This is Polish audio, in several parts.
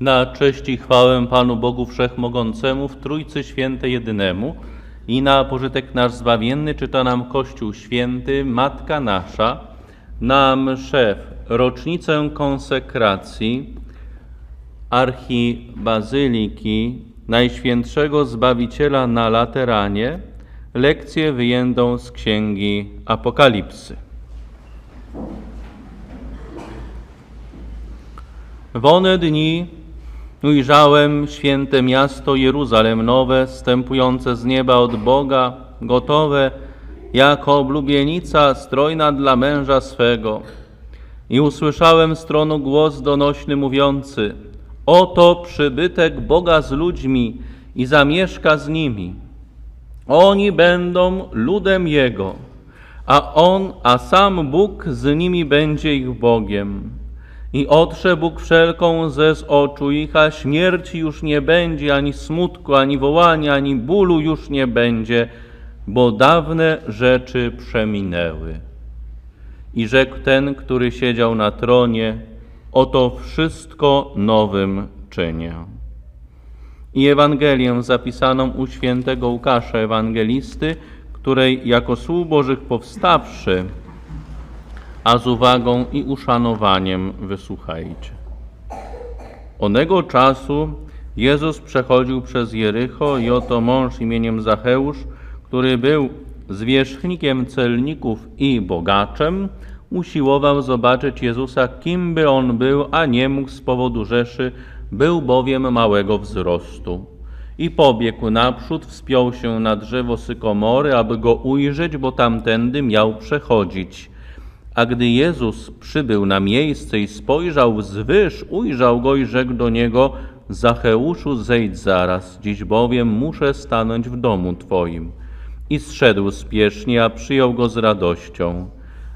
Na cześć i chwałę Panu Bogu Wszechmogącemu w Trójcy Świętej Jedynemu i na pożytek nasz zbawienny czyta nam Kościół Święty, Matka Nasza, na mszę rocznicę konsekracji archibazyliki Najświętszego Zbawiciela na Lateranie lekcję wyjętą z Księgi Apokalipsy. W one dni ujrzałem święte miasto Jeruzalem nowe, stępujące z nieba od Boga, gotowe jako oblubienica strojna dla męża swego. I usłyszałem z tronu głos donośny mówiący: Oto przybytek Boga z ludźmi i zamieszka z nimi. Oni będą ludem Jego, a On, a sam Bóg z nimi będzie ich Bogiem. I otrze Bóg wszelką ze z oczu ich, a śmierci już nie będzie, ani smutku, ani wołania, ani bólu już nie będzie, bo dawne rzeczy przeminęły. I rzekł ten, który siedział na tronie, oto wszystko nowym czynię. I Ewangelię zapisaną u świętego Łukasza Ewangelisty, której jako słów Bożych powstawszy, a z uwagą i uszanowaniem wysłuchajcie. Onego czasu Jezus przechodził przez Jericho i oto mąż imieniem Zacheusz, który był zwierzchnikiem celników i bogaczem, usiłował zobaczyć Jezusa, kim by on był, a nie mógł z powodu rzeszy, był bowiem małego wzrostu. I pobiegł naprzód, wspiął się na drzewo sykomory, aby go ujrzeć, bo tamtędy miał przechodzić. A gdy Jezus przybył na miejsce i spojrzał wzwyż, ujrzał go i rzekł do niego: Zacheuszu, zejdź zaraz, dziś bowiem muszę stanąć w domu Twoim. I zszedł spiesznie, a przyjął go z radością.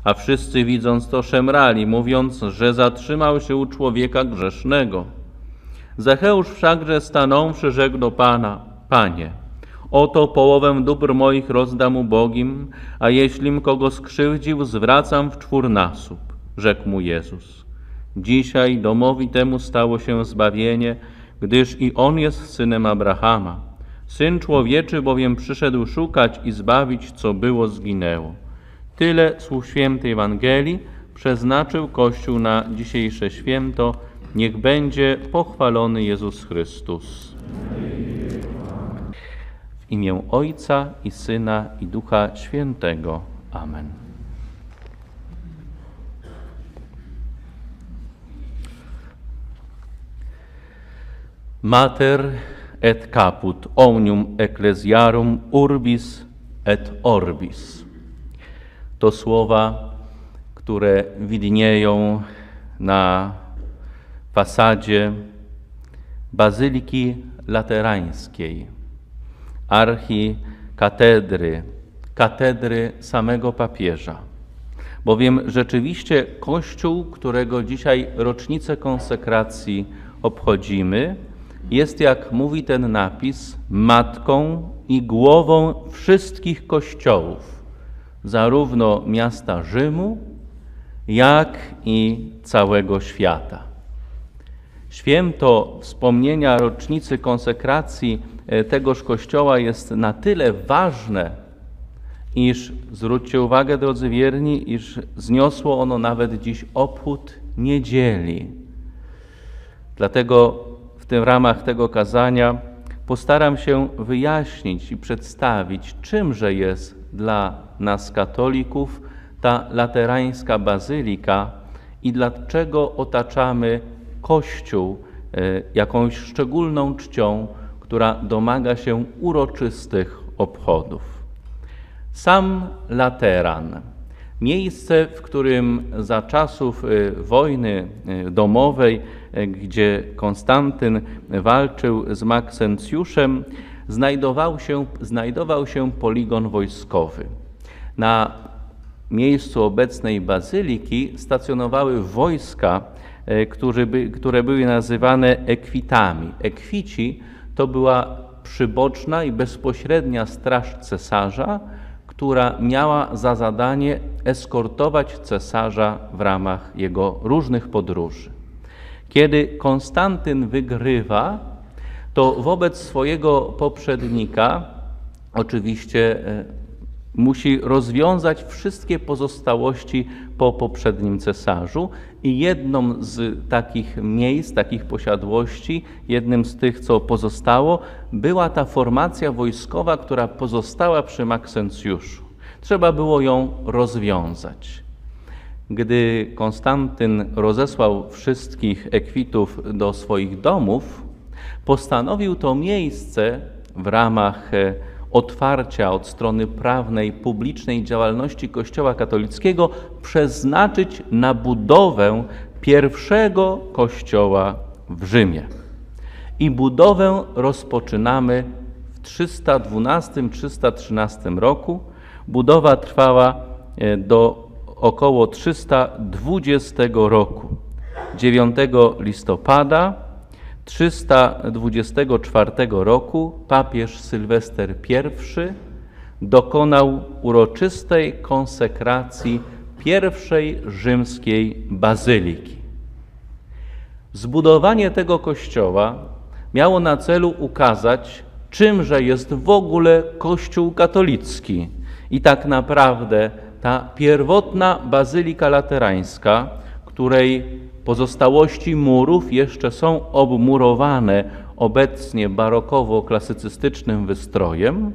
A wszyscy widząc to szemrali, mówiąc, że zatrzymał się u człowieka grzesznego. Zacheusz wszakże stanąwszy rzekł do Pana, Panie, oto połowę dóbr moich rozdam ubogim, a jeślim kogo skrzywdził, zwracam w czwórnasób, rzekł mu Jezus. Dzisiaj domowi temu stało się zbawienie, gdyż i on jest synem Abrahama. Syn człowieczy bowiem przyszedł szukać i zbawić, co było zginęło. Tyle słów świętej Ewangelii przeznaczył Kościół na dzisiejsze święto. Niech będzie pochwalony Jezus Chrystus. W imię Ojca i Syna i Ducha Świętego. Amen. Mater et caput omnium ecclesiarum urbis et orbis. To słowa, które widnieją na fasadzie Bazyliki Laterańskiej, archikatedry, katedry samego papieża. Bowiem rzeczywiście Kościół, którego dzisiaj rocznicę konsekracji obchodzimy, jest, jak mówi ten napis, matką i głową wszystkich kościołów, zarówno miasta Rzymu, jak i całego świata. Święto wspomnienia rocznicy konsekracji tegoż kościoła jest na tyle ważne, iż zwróćcie uwagę, drodzy wierni, iż zniosło ono nawet dziś obchód niedzieli. Dlatego w tym ramach tego kazania postaram się wyjaśnić i przedstawić, czymże jest dla nas katolików ta laterańska bazylika i dlaczego otaczamy Kościół jakąś szczególną czcią, która domaga się uroczystych obchodów. Sam Lateran, miejsce, w którym za czasów wojny domowej, gdzie Konstantyn walczył z Maksencjuszem, znajdował się, znajdował się poligon wojskowy. Na miejscu obecnej bazyliki stacjonowały wojska, które były nazywane ekwitami. Ekwici to była przyboczna i bezpośrednia straż cesarza, która miała za zadanie eskortować cesarza w ramach jego różnych podróży. Kiedy Konstantyn wygrywa, to wobec swojego poprzednika oczywiście e, musi rozwiązać wszystkie pozostałości po poprzednim cesarzu i jedną z takich miejsc, takich posiadłości, jednym z tych, co pozostało, była ta formacja wojskowa, która pozostała przy Maksencjuszu. Trzeba było ją rozwiązać. Gdy Konstantyn rozesłał wszystkich ekwitów do swoich domów, postanowił to miejsce w ramach e, otwarcia od strony prawnej, publicznej działalności Kościoła katolickiego przeznaczyć na budowę pierwszego kościoła w Rzymie. I budowę rozpoczynamy w 312-313 roku. Budowa trwała e, do około 320 roku. 9 listopada 324 roku papież Sylwester I dokonał uroczystej konsekracji pierwszej rzymskiej bazyliki. Zbudowanie tego kościoła miało na celu ukazać, czymże jest w ogóle Kościół katolicki. I tak naprawdę ta pierwotna bazylika laterańska, której pozostałości murów jeszcze są obmurowane obecnie barokowo-klasycystycznym wystrojem,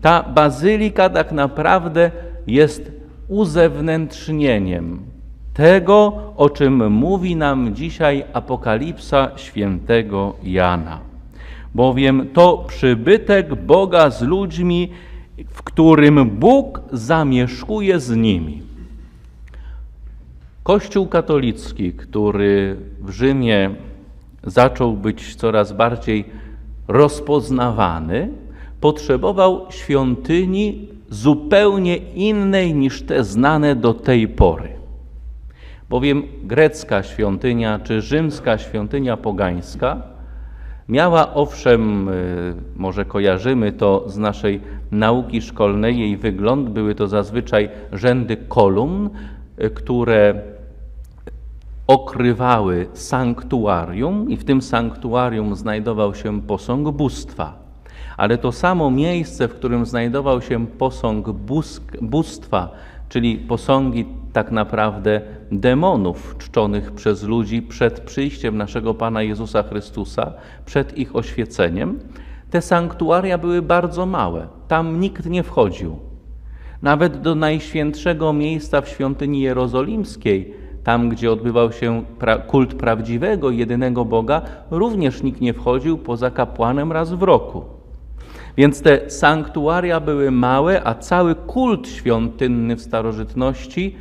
ta bazylika tak naprawdę jest uzewnętrznieniem tego, o czym mówi nam dzisiaj Apokalipsa świętego Jana. Bowiem to przybytek Boga z ludźmi, w którym Bóg zamieszkuje z nimi. Kościół katolicki, który w Rzymie zaczął być coraz bardziej rozpoznawany, potrzebował świątyni zupełnie innej niż te znane do tej pory. Bowiem grecka świątynia czy rzymska świątynia pogańska miała owszem, y, może kojarzymy to z naszej nauki szkolnej, jej wygląd, były to zazwyczaj rzędy kolumn, które okrywały sanktuarium i w tym sanktuarium znajdował się posąg bóstwa. Ale to samo miejsce, w którym znajdował się posąg bóstwa, czyli posągi tak naprawdę demonów czczonych przez ludzi przed przyjściem naszego Pana Jezusa Chrystusa, przed ich oświeceniem, te sanktuaria były bardzo małe. Tam nikt nie wchodził. Nawet do najświętszego miejsca w świątyni jerozolimskiej tam, gdzie odbywał się kult prawdziwego, jedynego Boga, również nikt nie wchodził poza kapłanem raz w roku. Więc te sanktuaria były małe, a cały kult świątynny w starożytności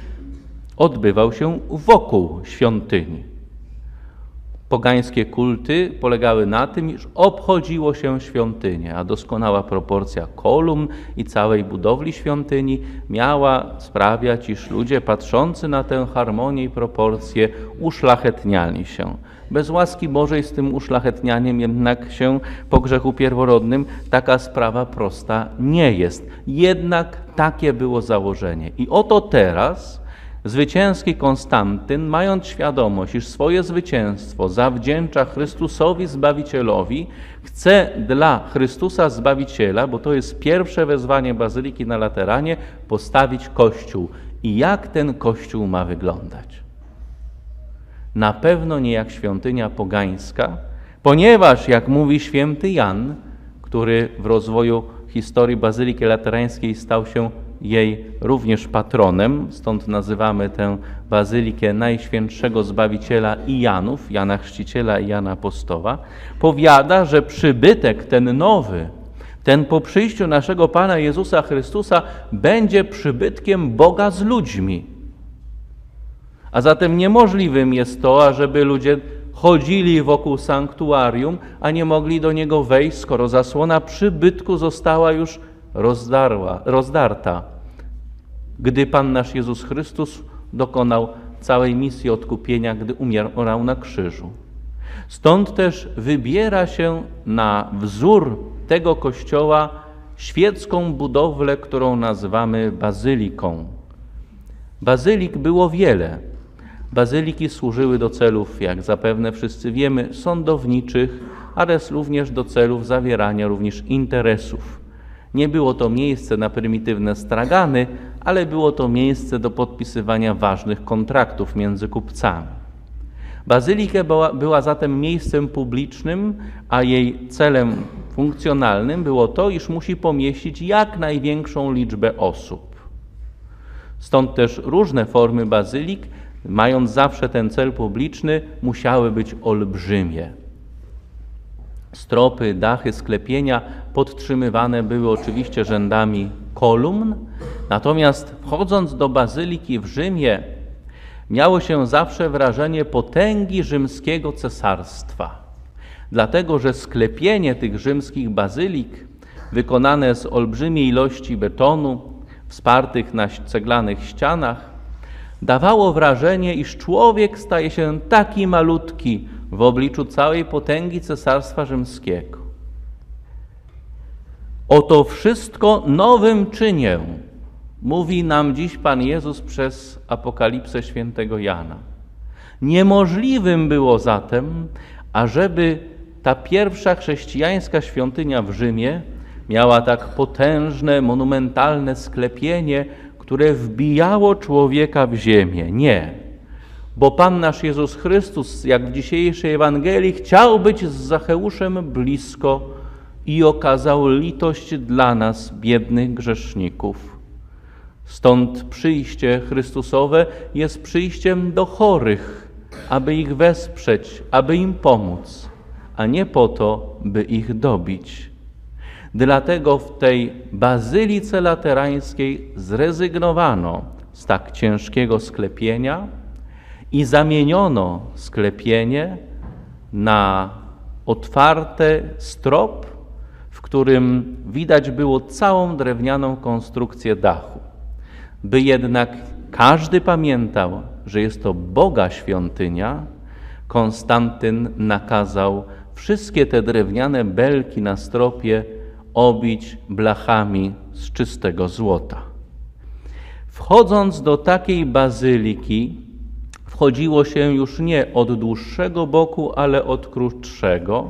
odbywał się wokół świątyni. Pogańskie kulty polegały na tym, iż obchodziło się świątynię, a doskonała proporcja kolumn i całej budowli świątyni miała sprawiać, iż ludzie patrzący na tę harmonię i proporcje uszlachetniali się. Bez łaski Bożej z tym uszlachetnianiem jednak się po grzechu pierworodnym taka sprawa prosta nie jest. Jednak takie było założenie. I oto teraz Zwycięski Konstantyn, mając świadomość, iż swoje zwycięstwo zawdzięcza Chrystusowi Zbawicielowi, chce dla Chrystusa Zbawiciela, bo to jest pierwsze wezwanie Bazyliki na Lateranie, postawić Kościół. I jak ten Kościół ma wyglądać? Na pewno nie jak świątynia pogańska, ponieważ, jak mówi święty Jan, który w rozwoju historii Bazyliki Laterańskiej stał się jej również patronem, stąd nazywamy tę bazylikę Najświętszego Zbawiciela i Janów, Jana Chrzciciela i Jana Apostoła, powiada, że przybytek ten nowy, ten po przyjściu naszego Pana Jezusa Chrystusa będzie przybytkiem Boga z ludźmi. A zatem niemożliwym jest to, ażeby ludzie chodzili wokół sanktuarium, a nie mogli do niego wejść, skoro zasłona przybytku została już rozdarła, rozdarta, gdy Pan nasz Jezus Chrystus dokonał całej misji odkupienia, gdy umierał na krzyżu. Stąd też wybiera się na wzór tego kościoła świecką budowlę, którą nazywamy bazyliką. Bazylik było wiele, Bazyliki służyły do celów, jak zapewne wszyscy wiemy, sądowniczych, ale również do celów zawierania również interesów. Nie było to miejsce na prymitywne stragany, ale było to miejsce do podpisywania ważnych kontraktów między kupcami. Bazylika była, była zatem miejscem publicznym, a jej celem funkcjonalnym było to, iż musi pomieścić jak największą liczbę osób. Stąd też różne formy bazylik, mając zawsze ten cel publiczny, musiały być olbrzymie. Stropy, dachy, sklepienia podtrzymywane były oczywiście rzędami kolumn, natomiast wchodząc do bazyliki w Rzymie, miało się zawsze wrażenie potęgi rzymskiego cesarstwa. Dlatego, że sklepienie tych rzymskich bazylik, wykonane z olbrzymiej ilości betonu, wspartych na ceglanych ścianach, dawało wrażenie, iż człowiek staje się taki malutki w obliczu całej potęgi Cesarstwa Rzymskiego. Oto wszystko nowym czynię, mówi nam dziś Pan Jezus przez Apokalipsę świętego Jana. Niemożliwym było zatem, ażeby ta pierwsza chrześcijańska świątynia w Rzymie miała tak potężne, monumentalne sklepienie, które wbijało człowieka w ziemię. Nie. Bo Pan nasz Jezus Chrystus, jak w dzisiejszej Ewangelii, chciał być z Zacheuszem blisko i okazał litość dla nas, biednych grzeszników. Stąd przyjście Chrystusowe jest przyjściem do chorych, aby ich wesprzeć, aby im pomóc, a nie po to, by ich dobić. Dlatego w tej bazylice laterańskiej zrezygnowano z tak ciężkiego sklepienia i zamieniono sklepienie na otwarte strop, w którym widać było całą drewnianą konstrukcję dachu. By jednak każdy pamiętał, że jest to Boga świątynia, Konstantyn nakazał wszystkie te drewniane belki na stropie obić blachami z czystego złota. Wchodząc do takiej bazyliki, wchodziło się już nie od dłuższego boku, ale od krótszego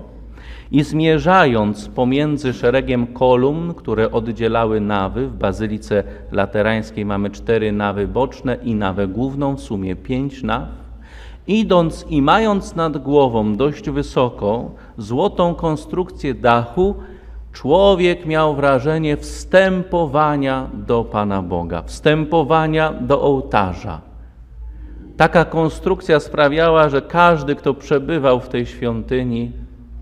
i zmierzając pomiędzy szeregiem kolumn, które oddzielały nawy, w bazylice laterańskiej mamy cztery nawy boczne i nawę główną, w sumie pięć naw, idąc i mając nad głową dość wysoką, złotą konstrukcję dachu, człowiek miał wrażenie wstępowania do Pana Boga, wstępowania do ołtarza. Taka konstrukcja sprawiała, że każdy, kto przebywał w tej świątyni,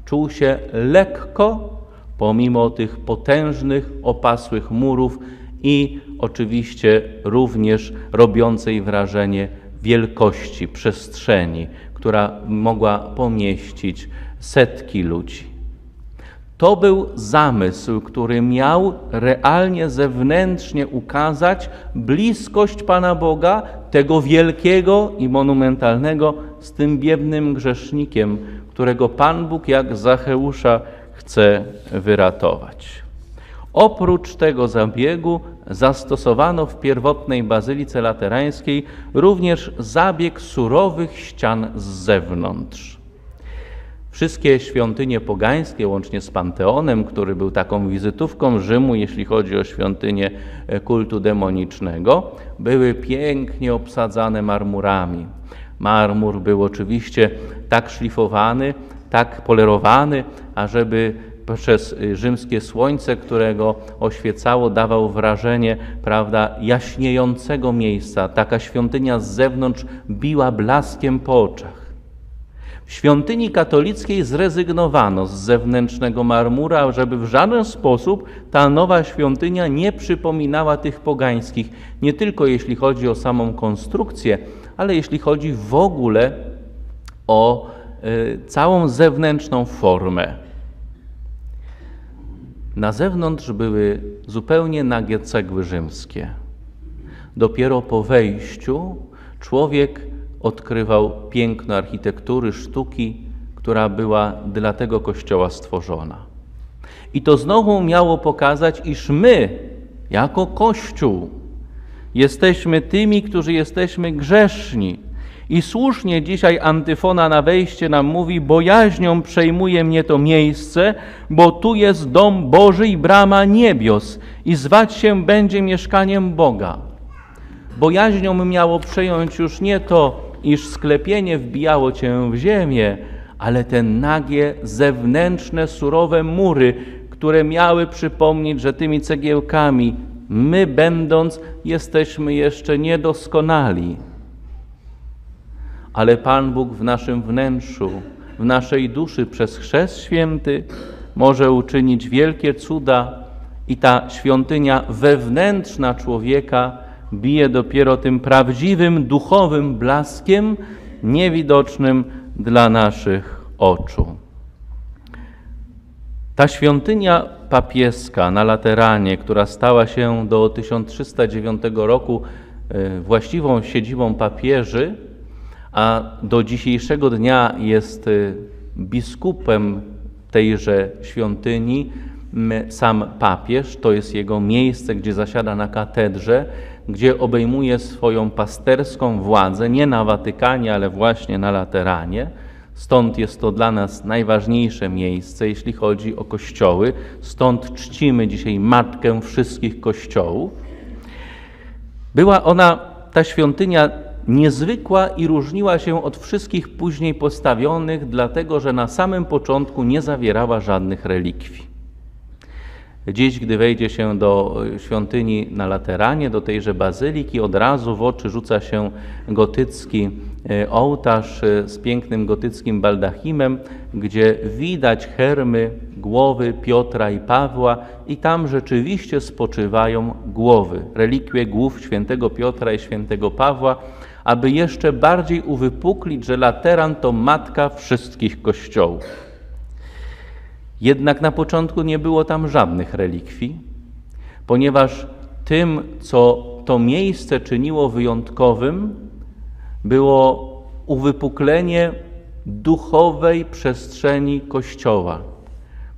czuł się lekko, pomimo tych potężnych, opasłych murów i oczywiście również robiącej wrażenie wielkości przestrzeni, która mogła pomieścić setki ludzi. To był zamysł, który miał realnie zewnętrznie ukazać bliskość Pana Boga, tego wielkiego i monumentalnego, z tym biednym grzesznikiem, którego Pan Bóg jak Zacheusza chce wyratować. Oprócz tego zabiegu zastosowano w pierwotnej bazylice laterańskiej również zabieg surowych ścian z zewnątrz. Wszystkie świątynie pogańskie, łącznie z Panteonem, który był taką wizytówką Rzymu, jeśli chodzi o świątynię kultu demonicznego, były pięknie obsadzane marmurami. Marmur był oczywiście tak szlifowany, tak polerowany, ażeby przez rzymskie słońce, którego oświecało, dawał wrażenie, prawda, jaśniejącego miejsca. Taka świątynia z zewnątrz biła blaskiem po oczach. W świątyni katolickiej zrezygnowano z zewnętrznego marmura, żeby w żaden sposób ta nowa świątynia nie przypominała tych pogańskich, nie tylko jeśli chodzi o samą konstrukcję, ale jeśli chodzi w ogóle o y, całą zewnętrzną formę. Na zewnątrz były zupełnie nagie cegły rzymskie. Dopiero po wejściu człowiek odkrywał piękno architektury, sztuki, która była dla tego kościoła stworzona. I to znowu miało pokazać, iż my, jako Kościół, jesteśmy tymi, którzy jesteśmy grzeszni I słusznie dzisiaj antyfona na wejście nam mówi: Bojaźnią przejmuje mnie to miejsce, bo tu jest dom Boży i brama niebios, i zwać się będzie mieszkaniem Boga. Bojaźnią miało przejąć już nie to, iż sklepienie wbijało cię w ziemię, ale te nagie, zewnętrzne, surowe mury, które miały przypomnieć, że tymi cegiełkami my, będąc, jesteśmy jeszcze niedoskonali. Ale Pan Bóg w naszym wnętrzu, w naszej duszy przez Chrzest Święty może uczynić wielkie cuda i ta świątynia wewnętrzna człowieka bije dopiero tym prawdziwym duchowym blaskiem, niewidocznym dla naszych oczu. Ta świątynia papieska na Lateranie, która stała się do 1309 roku e, właściwą siedzibą papieży, a do dzisiejszego dnia jest e, biskupem tejże świątyni sam papież, to jest jego miejsce, gdzie zasiada na katedrze, gdzie obejmuje swoją pasterską władzę nie na Watykanie, ale właśnie na Lateranie. Stąd jest to dla nas najważniejsze miejsce, jeśli chodzi o kościoły. Stąd czcimy dzisiaj matkę wszystkich kościołów. Była ona, ta świątynia, niezwykła i różniła się od wszystkich później postawionych, dlatego że na samym początku nie zawierała żadnych relikwii. Dziś, gdy wejdzie się do świątyni na Lateranie, do tejże bazyliki, od razu w oczy rzuca się gotycki e, ołtarz e, z pięknym gotyckim baldachimem, gdzie widać hermy głowy Piotra i Pawła i tam rzeczywiście spoczywają głowy, relikwie głów świętego Piotra i świętego Pawła, aby jeszcze bardziej uwypuklić, że Lateran to matka wszystkich kościołów. Jednak na początku nie było tam żadnych relikwii, ponieważ tym, co to miejsce czyniło wyjątkowym, było uwypuklenie duchowej przestrzeni Kościoła,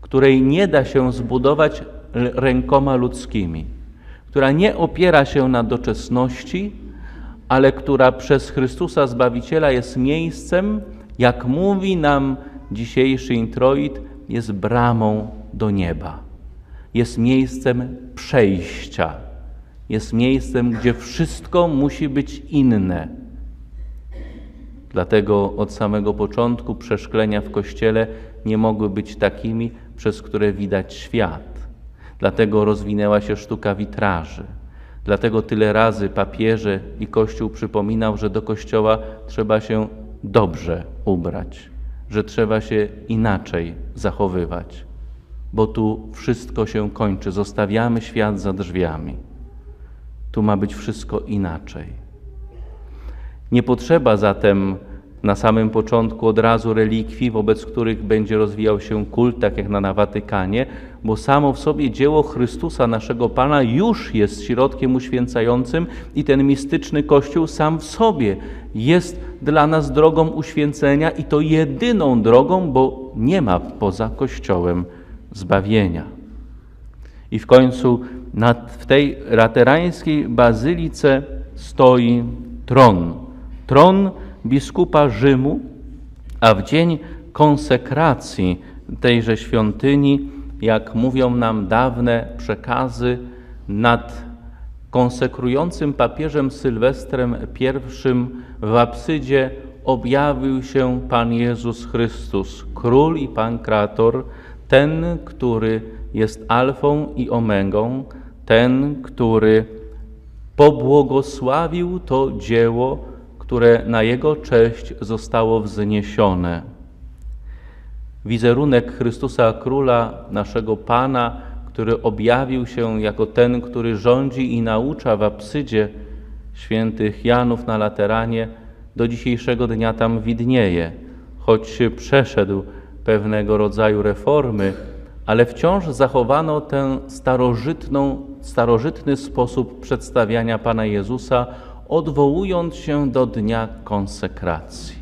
której nie da się zbudować rękoma ludzkimi, która nie opiera się na doczesności, ale która przez Chrystusa Zbawiciela jest miejscem, jak mówi nam dzisiejszy introit, jest bramą do nieba, jest miejscem przejścia, jest miejscem, gdzie wszystko musi być inne. Dlatego od samego początku przeszklenia w kościele nie mogły być takimi, przez które widać świat. Dlatego rozwinęła się sztuka witraży. Dlatego tyle razy papieże i Kościół przypominał, że do kościoła trzeba się dobrze ubrać że trzeba się inaczej zachowywać, bo tu wszystko się kończy, zostawiamy świat za drzwiami. Tu ma być wszystko inaczej. Nie potrzeba zatem na samym początku od razu relikwii, wobec których będzie rozwijał się kult, tak jak na Watykanie, bo samo w sobie dzieło Chrystusa, naszego Pana, już jest środkiem uświęcającym i ten mistyczny Kościół sam w sobie jest dla nas drogą uświęcenia i to jedyną drogą, bo nie ma poza Kościołem zbawienia. I w końcu nad, w tej raterańskiej bazylice stoi tron. Tron biskupa Rzymu, a w dzień konsekracji tejże świątyni, jak mówią nam dawne przekazy, nad konsekrującym papieżem Sylwestrem I w absydzie objawił się Pan Jezus Chrystus, Król i Pan Krator, ten, który jest alfą i omegą, ten, który pobłogosławił to dzieło, które na Jego cześć zostało wzniesione. Wizerunek Chrystusa Króla, naszego Pana, który objawił się jako ten, który rządzi i naucza w absydzie świętych Janów na Lateranie, do dzisiejszego dnia tam widnieje, choć przeszedł pewnego rodzaju reformy, ale wciąż zachowano ten starożytny sposób przedstawiania Pana Jezusa, odwołując się do dnia konsekracji.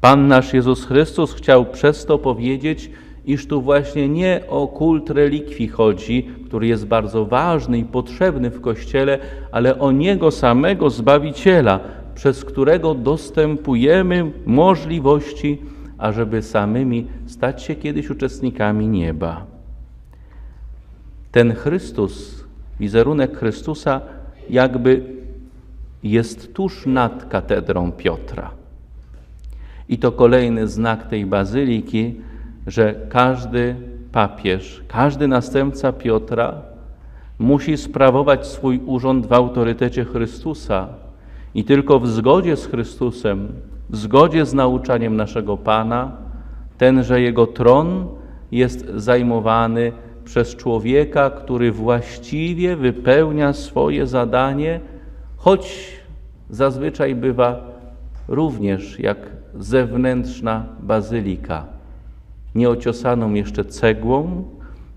Pan nasz Jezus Chrystus chciał przez to powiedzieć, iż tu właśnie nie o kult relikwii chodzi, który jest bardzo ważny i potrzebny w Kościele, ale o Niego samego Zbawiciela, przez którego dostępujemy możliwości, ażeby samymi stać się kiedyś uczestnikami nieba. Ten Chrystus, wizerunek Chrystusa, jakby jest tuż nad katedrą Piotra. I to kolejny znak tej bazyliki, że każdy papież, każdy następca Piotra musi sprawować swój urząd w autorytecie Chrystusa i tylko w zgodzie z Chrystusem, w zgodzie z nauczaniem naszego Pana, tenże jego tron jest zajmowany przez człowieka, który właściwie wypełnia swoje zadanie, choć zazwyczaj bywa również jak zewnętrzna bazylika, nieociosaną jeszcze cegłą,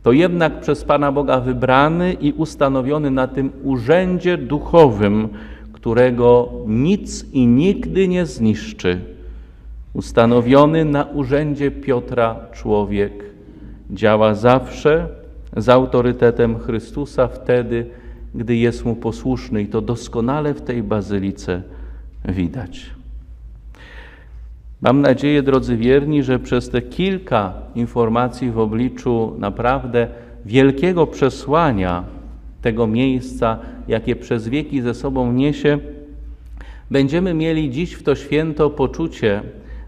to jednak przez Pana Boga wybrany i ustanowiony na tym urzędzie duchowym, którego nic i nigdy nie zniszczy. Ustanowiony na urzędzie Piotra człowiek działa zawsze z autorytetem Chrystusa wtedy, gdy jest mu posłuszny i to doskonale w tej bazylice widać. Mam nadzieję, drodzy wierni, że przez te kilka informacji w obliczu naprawdę wielkiego przesłania tego miejsca, jakie przez wieki ze sobą niesie, będziemy mieli dziś w to święto poczucie,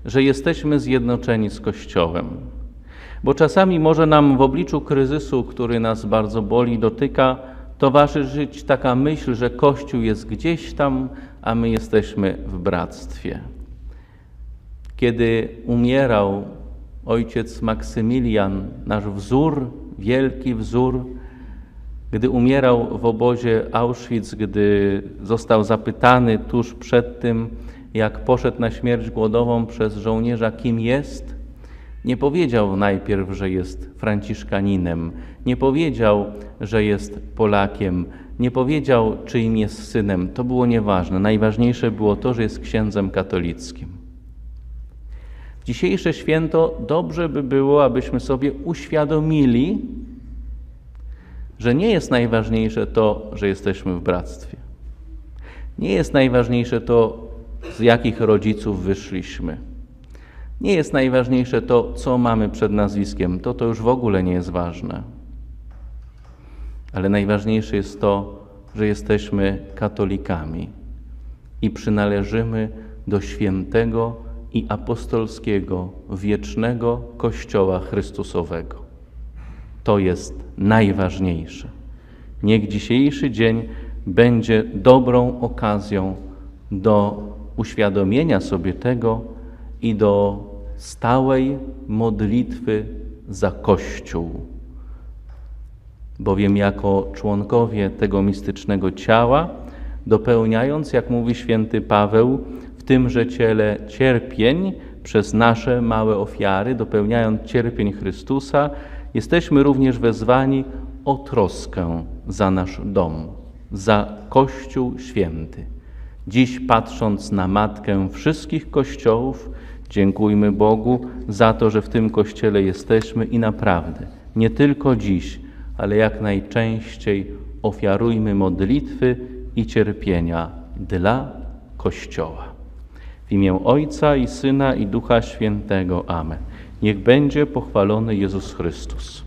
że jesteśmy zjednoczeni z Kościołem. Bo czasami może nam w obliczu kryzysu, który nas bardzo boli, dotyka, towarzyszyć taka myśl, że Kościół jest gdzieś tam, a my jesteśmy w bractwie. Kiedy umierał ojciec Maksymilian, nasz wzór, wielki wzór, gdy umierał w obozie Auschwitz, gdy został zapytany tuż przed tym, jak poszedł na śmierć głodową przez żołnierza, kim jest, nie powiedział najpierw, że jest Franciszkaninem, nie powiedział, że jest Polakiem, nie powiedział, czyim jest synem. To było nieważne. Najważniejsze było to, że jest księdzem katolickim. Dzisiejsze święto dobrze by było, abyśmy sobie uświadomili, że nie jest najważniejsze to, że jesteśmy w bractwie. Nie jest najważniejsze to, z jakich rodziców wyszliśmy. Nie jest najważniejsze to, co mamy przed nazwiskiem. To to już w ogóle nie jest ważne. Ale najważniejsze jest to, że jesteśmy katolikami i przynależymy do świętego i apostolskiego, wiecznego Kościoła Chrystusowego. To jest najważniejsze. Niech dzisiejszy dzień będzie dobrą okazją do uświadomienia sobie tego i do stałej modlitwy za Kościół. Bowiem jako członkowie tego mistycznego ciała, dopełniając, jak mówi święty Paweł, w tymże ciele cierpień przez nasze małe ofiary, dopełniając cierpień Chrystusa, jesteśmy również wezwani o troskę za nasz dom, za Kościół święty. Dziś patrząc na Matkę wszystkich Kościołów, dziękujmy Bogu za to, że w tym Kościele jesteśmy i naprawdę, nie tylko dziś, ale jak najczęściej ofiarujmy modlitwy i cierpienia dla Kościoła. W imię Ojca i Syna i Ducha Świętego. Amen. Niech będzie pochwalony Jezus Chrystus.